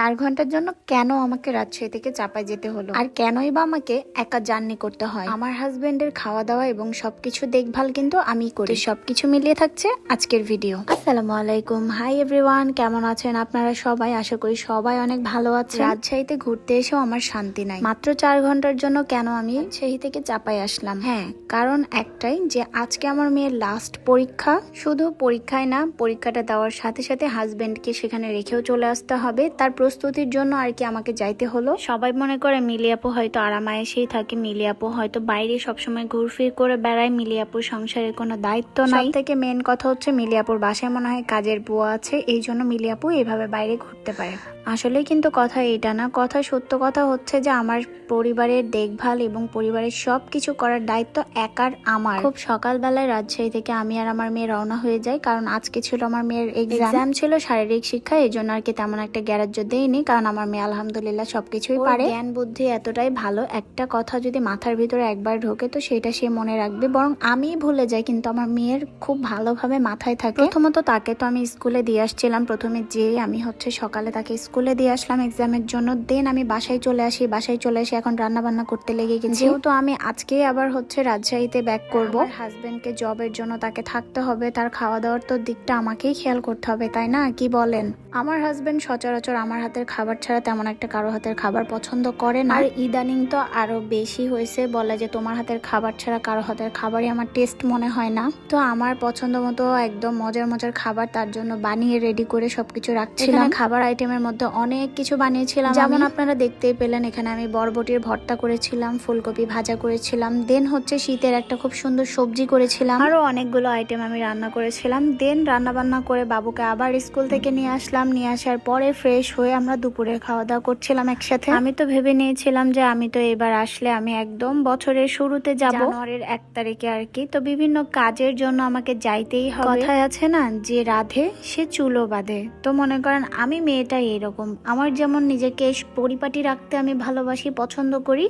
চার ঘণ্টার জন্য কেন আমাকে রাজশাহী থেকে চাপায় যেতে হলো? আর কেনই বা আমাকে একা জার্নি করতে হয়? আমার হাজবেন্ডের খাওয়া দাওয়া এবং সবকিছু দেখভাল কিন্তু আমি করি। সবকিছু মিলিয়ে থাকছে আজকের ভিডিও। আসসালামু আলাইকুম। হাই এভরিওয়ান, কেমন আছেন আপনারা সবাই? আশা করি সবাই অনেক ভালো আছে রাজশাহীতে ঘুরতে এসেও আমার শান্তি নাই। মাত্র চার ঘণ্টার জন্য কেন আমি সেই থেকে চাপাই আসলাম? হ্যাঁ কারণ একটাই যে আজকে আমার মেয়ের লাস্ট পরীক্ষা। শুধু পরীক্ষায় না, পরীক্ষাটা দেওয়ার সাথে সাথে হাজবেন্ডকে সেখানে রেখেও চলে আসতে হবে। তার প্রস্তুতির জন্য আর কি আমাকে যাইতে হলো। সবাই মনে করে মিলিয়াপু হয়তো আরামায়েশেই থাকে। মিলিয়াপু হয়তো বাইরে সবসময় ঘুরফির করে বেড়ায়। মিলিয়াপুর সংসারের কোনো দায়িত্ব নাই। থেকে মেন কথা হচ্ছে মিলিয়াপুর বাসায় মনে হয় কাজের বুয়া আছে। এই জন্য মিলিয়াপু এভাবে বাইরে ঘুরতে পারে। আসলে কিন্তু কথা এটা না। কথা সত্য কথা হচ্ছে যে আমার পরিবারের দেখভাল এবং পরিবারের সব কিছু করার দায়িত্ব একার আমার। খুব সকালবেলায় রাজশাহী থেকে আমি আর আমার মেয়ে রওনা হয়ে যাই। কারণ আজকে ছিল আমার মেয়ের এক্সাম ছিল শারীরিক শিক্ষা। এই জন্য আর কি তেমন একটা গ্যারাজ্য দেয়নি কারণ আমার মেয়ে আলহামদুলিল্লাহ সবকিছুই পারে। জ্ঞান বুদ্ধি এতটাই ভালো একটা কথা যদি মাথার ভিতরে একবার ঢোকে তো সেটা সে মনে রাখবে। বরং আমি ভুলে যাই কিন্তু আমার মেয়ের খুব ভালোভাবে মাথায় থাকে। প্রথমত তাকে তো আমি স্কুলে দিয়ে আসছিলাম প্রথমে যে আমি হচ্ছে সকালে তাকে স্কুলে দিয়ে আসলাম এক্সামের জন্য দেন আমি বাসায় চলে আসি বাসায় চলে আসি এখন রান্না বান্না করতে লেগে গেছি। যেহেতু আমি আজকে আবার হচ্ছে রাজশাহীতে ব্যাক করব হাজবেন্ডকে জবের জন্য তাকে থাকতে হবে তার খাওয়া দাওয়ার তো দিকটা আমাকেই খেয়াল করতে হবে তাই না? কি বলেন? আমার হাজবেন্ড সচরাচর আমার হাতের খাবার ছাড়া তেমন একটা কারও হাতের খাবার পছন্দ করে না। আর ইদানিং তো আরও বেশি হয়েছে বলে যে তোমার হাতের খাবার ছাড়া কারও হাতের খাবারই আমার টেস্ট মনে হয় না। তো আমার পছন্দ মতো একদম মজার মজার খাবার তার জন্য বানিয়ে রেডি করে সবকিছু রাখছিলাম। খাবার আইটেমের মধ্যে অনেক কিছু বানিয়েছিলাম যেমন আপনারা দেখতেই পেলেন এখানে আমি বরবটির ভর্তা করেছিলাম ফুলকপি ভাজা করেছিলাম দেন হচ্ছে শীতের একটা খুব সুন্দর সবজি করেছিলাম। আরও অনেকগুলো আইটেম আমি রান্না করেছিলাম। দেন রান্না বান্না করে বাবুকে আবার স্কুল থেকে নিয়ে আসলাম। নিয়ে আসার পরে ফ্রেশ হয়ে আমরা দুপুরে খাওয়া দাওয়া করছিলাম একসাথে। আমি তো ভেবে নিয়েছিলাম যে আমি তো এবার আসলে আমি একদম বছরের শুরুতে যাব। জানুয়ারির এক তারিখে আর কি। তো বিভিন্ন কাজের জন্য আমাকে যাইতেই হবে। কথায় আছে না যে রাধে সে চুলো বাঁধে। তো মনে করেন আমি মেয়েটাই এরকম। আমার যেমন নিজেকে পরিপাটি রাখতে আমি ভালোবাসি পছন্দ করি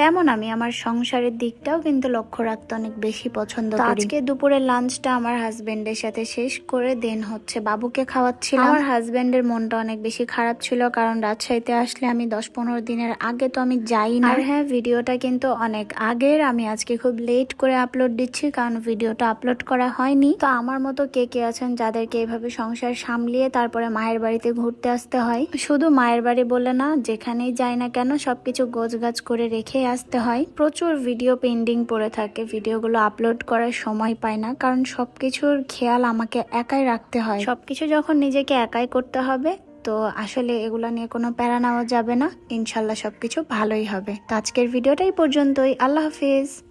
তেমন আমি আমার সংসারের দিকটাও কিন্তু লক্ষ্য রাখতে অনেক বেশি পছন্দ করি। আজকে দুপুরের লাঞ্চটা আমার হাজবেন্ডের সাথে শেষ করে দেন হচ্ছে বাবুকে খাওয়াচ্ছিলাম। আমার হাজবেন্ডের মনটা অনেক বেশি খারাপ ছিল কারণ রাজশাহীতে আসলে আমি দশ পনেরো দিনের আগে তো আমি যাই না আর হ্যাঁ ভিডিওটা কিন্তু অনেক আগের। আমি আজকে খুব লেট করে আপলোড দিচ্ছি কারণ ভিডিওটা আপলোড করা হয়নি। তো আমার মতো কে কে আছেন যাদেরকে এভাবে সংসার সামলিয়ে তারপরে মায়ের বাড়িতে ঘুরতে আসতে হয়? শুধু মায়ের বাড়ি বলে না যেখানেই যাই না কেন সবকিছু গোছ গাছ করে রেখে আসতে হয়। প্রচুর ভিডিও পেন্ডিং পড়ে থাকে। ভিডিওগুলো আপলোড করার সময় পায় না। কারণ সব কিছুর খেয়াল আমাকে একাই রাখতে হয়। সব কিছু যখন নিজেকে একাই করতে হবে, তো আসলে এগুলো নিয়ে কোনো প্যারা নেওয়া যাবে না। ইনশাল্লাহ সব কিছু ভালোই হবে। তো আজকের ভিডিওটাই পর্যন্তই। আল্লাহ হাফিজ।